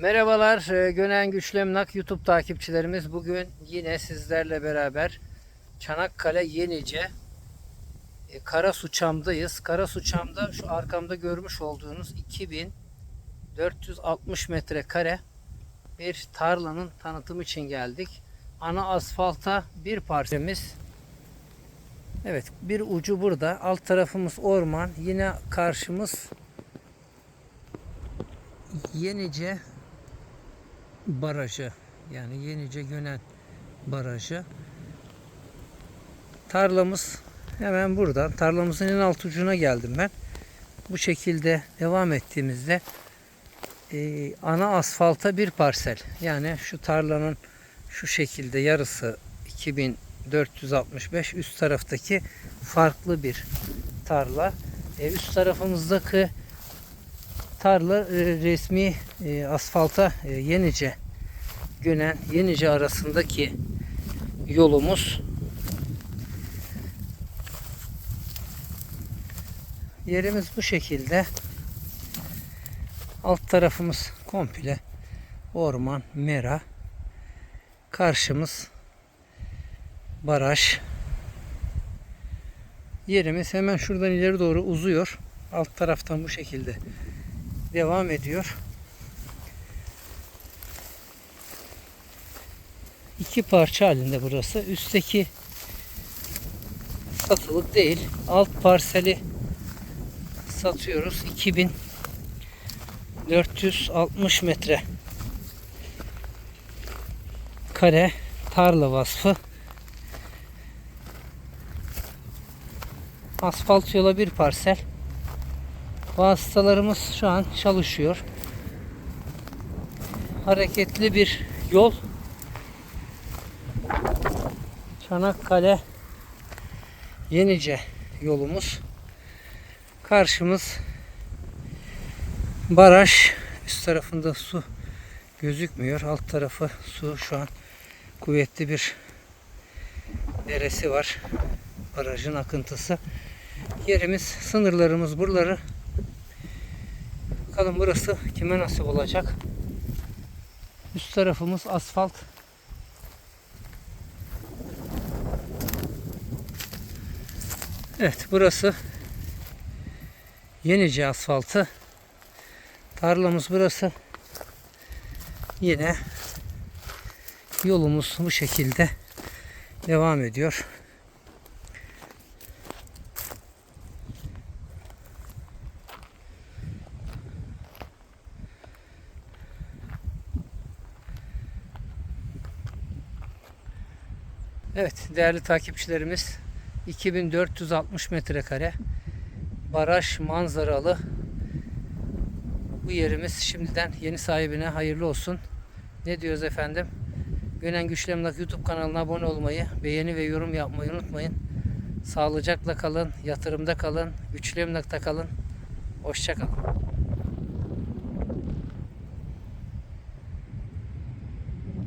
Merhabalar e, Gönen Güçlü Emlak YouTube takipçilerimiz. Bugün yine sizlerle beraber Çanakkale Yenice e, Karasuçam'dayız. Karasuçam'da şu arkamda görmüş olduğunuz 2460 metrekare bir tarlanın tanıtım için geldik. Ana asfalta bir parsemiz. Evet bir ucu burada. Alt tarafımız orman. Yine karşımız Yenice barajı yani Yenice Gönen barajı. Tarlamız hemen buradan. Tarlamızın en alt ucuna geldim ben. Bu şekilde devam ettiğimizde e, ana asfalta bir parsel. Yani şu tarlanın şu şekilde yarısı 2465 üst taraftaki farklı bir tarla. E, üst tarafımızdaki tarla e, resmi e, asfalta e, Yenice Gönen Yenice arasındaki yolumuz. Yerimiz bu şekilde. Alt tarafımız komple orman, mera. Karşımız baraj. Yerimiz hemen şuradan ileri doğru uzuyor. Alt taraftan bu şekilde devam ediyor. İki parça halinde burası. Üstteki satılık değil. Alt parseli satıyoruz. 2460 metre kare tarla vasfı. Asfalt yola bir parsel. Vasıtalarımız şu an çalışıyor. Hareketli bir yol. Çanakkale Yenice yolumuz. Karşımız baraj. Üst tarafında su gözükmüyor. Alt tarafı su şu an kuvvetli bir deresi var. Barajın akıntısı. Yerimiz, sınırlarımız buraları Bakalım burası kime nasip olacak. Üst tarafımız asfalt. Evet burası Yenice asfaltı. Tarlamız burası. Yine yolumuz bu şekilde devam ediyor. Evet değerli takipçilerimiz 2460 metrekare baraj manzaralı bu yerimiz şimdiden yeni sahibine hayırlı olsun. Ne diyoruz efendim? Gönen Güçlü Emlak YouTube kanalına abone olmayı, beğeni ve yorum yapmayı unutmayın. Sağlıcakla kalın, yatırımda kalın, güçlü emlakta kalın. Hoşçakalın.